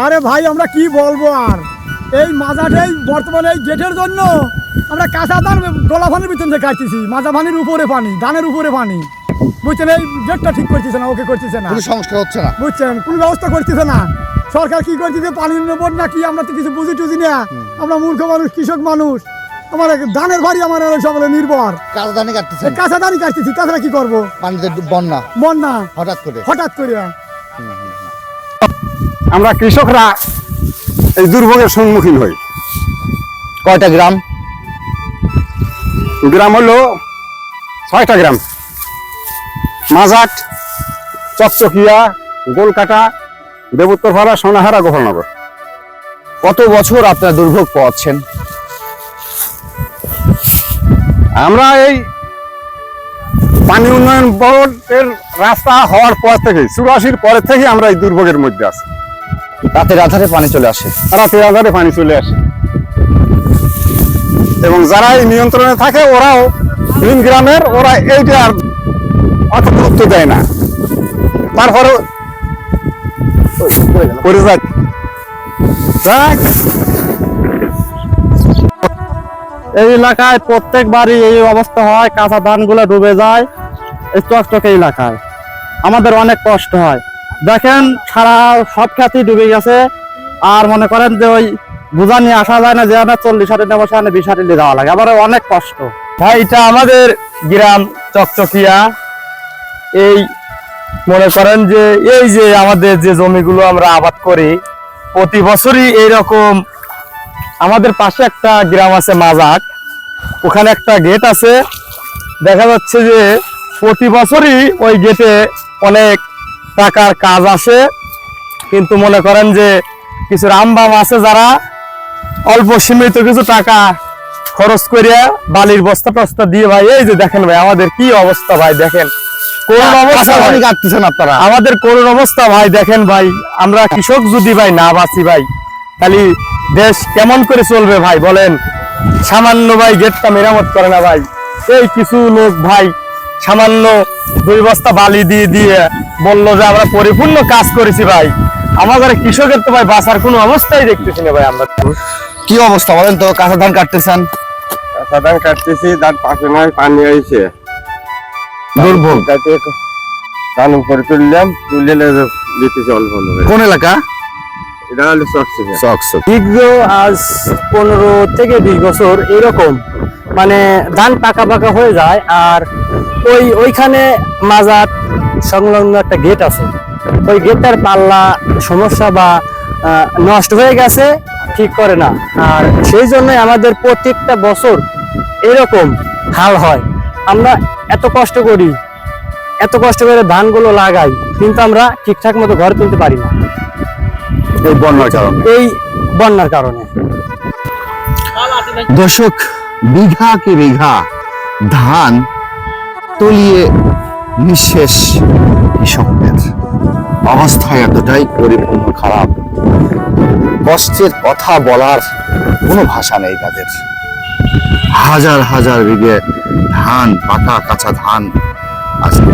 আরে ভাই আমরা কি বলব আর? এই মাজাটা এই বর্তমানে এই গেটের জন্য আমরা কাঁচা ধান গলা পানির ভিতর থেকে কাটতেছি। মাজা পানির উপরে পানি ধানের উপরে পানি। বুঝছেন এই গেটটা ঠিক করতেছে না ওকে করতেছে না। কোনো সংস্কার হচ্ছে না। বুঝছেন কোনো ব্যবস্থা করতেছে না। সরকার কি করতেছে পানির নেবর না কি আমরা তো কিছু বুঝি টুঝি না। আমরা মূর্খ মানুষ কৃষক মানুষ। আমার ধানের বাড়ি আমার সকলে নির্ভর। কাদা দানি এই কাটতেছেন কাঁচা ধানই কাটতেছি তাছাড়া কি করব? পানিতে বন্যা। না হঠাৎ করে? হঠাৎ করে আমরা কৃষকরা এই দুর্ভোগের সম্মুখীন হই। কয়টা গ্রাম? গ্রাম হলো ছয়টা গ্রাম। মাজাট চকচকিয়া গোলকাটা দেবোত্তরপাড়া সোনাহারা গোপালনগর। কত বছর আপনারা দুর্ভোগ পাচ্ছেন আমরা এই পানি উন্নয়ন বোর্ডের রাস্তা হওয়ার পর থেকে চুরাশির পরে থেকে আমরা এই দুর্ভোগের মধ্যে আছি। রাতের আধারে পানি চলে আসে। রাতে আধারে পানি চলে আসে। এবং যারা এই নিয়ন্ত্রণে থাকে, ওরাও ভিন গ্রামের, ওরা এইটা আর অত গুরুত্ব দেয় না। তারপরে যাক। এই এলাকায় প্রত্যেক বাড়ি এই অবস্থা হয়, কাঁচা ধানগুলো ডুবে যায়, এই চকচকে এলাকায়। আমাদের অনেক কষ্ট হয়। দেখেন সারা সব খ্যাতি ডুবে গেছে। আর মনে করেন যে ওই বোঝা নিয়ে আসা যায় না যে আমরা চল্লিশ হাটে নেব সেখানে বিশ হাটে নিয়ে যাওয়া লাগে। আবার অনেক কষ্ট। ভাই, এটা আমাদের গ্রাম চকচকিয়া। এই মনে করেন যে এই যে আমাদের যে জমিগুলো আমরা আবাদ করি, প্রতি বছরই এইরকম আমাদের পাশে একটা গ্রাম আছে মাজাক ওখানে একটা গেট আছে। দেখা যাচ্ছে যে প্রতি বছরই ওই গেটে অনেক টাকার কাজ আসে কিন্তু মনে করেন যে কিছু রামবাম আছে যারা অল্প সীমিত কিছু টাকা খরচ করিয়া বালির বস্তা টস্তা দিয়ে ভাই এই যে দেখেন ভাই আমাদের কি অবস্থা ভাই দেখেন। কোন অবস্থা? কাটতেছেন আপনারা। আমাদের করুণ অবস্থা ভাই দেখেন ভাই আমরা কৃষক যদি ভাই না বাঁচি ভাই তাহলে দেশ কেমন করে চলবে ভাই বলেন? সামান্য ভাই গেটটা মেরামত করে না ভাই। এই কিছু লোক ভাই সামান্য দুই বস্তা বালি দিয়ে দিয়ে বলল যে আমরা পরিপূর্ণ কাজ করেছি ভাই। আমাদের কৃষকের তো ভাই বাঁচার কোনো অবস্থাই দেখতেছি না ভাই আমরা। কি অবস্থা বলেন তো কাঁচা ধান কাটতেছেন? ধান কাটতেছি তার পাশে নয় পানি হয়েছে দুর্ভোগ। ধান উপরে তুললাম তুলে দিতেছি অল্প অল্প কোন এলাকা? এটা হলো দীর্ঘ আজ পনেরো থেকে বিশ বছর এরকম মানে ধান পাকা পাকা হয়ে যায় আর ওই ওইখানে মাজার সংলগ্ন একটা গেট আছে। ওই গেটটার পাল্লা সমস্যা বা নষ্ট হয়ে গেছে ঠিক করে না। আর সেই জন্যই আমাদের প্রত্যেকটা বছর এরকম হাল হয়। আমরা এত কষ্ট করি এত কষ্ট করে ধানগুলো লাগাই কিন্তু আমরা ঠিকঠাক মতো ঘর তুলতে পারি না। এই বন্যার কারণে। এই বন্যার কারণে। দর্শক বিঘা কে বিঘা ধান তলিয়ে নিঃশেষ কৃষকদের অবস্থা এতটাই পরিপূর্ণ খারাপ। কষ্টের কথা বলার কোনো ভাষা নেই তাদের। হাজার হাজার বিঘে ধান, পাকা কাঁচা ধান আজকে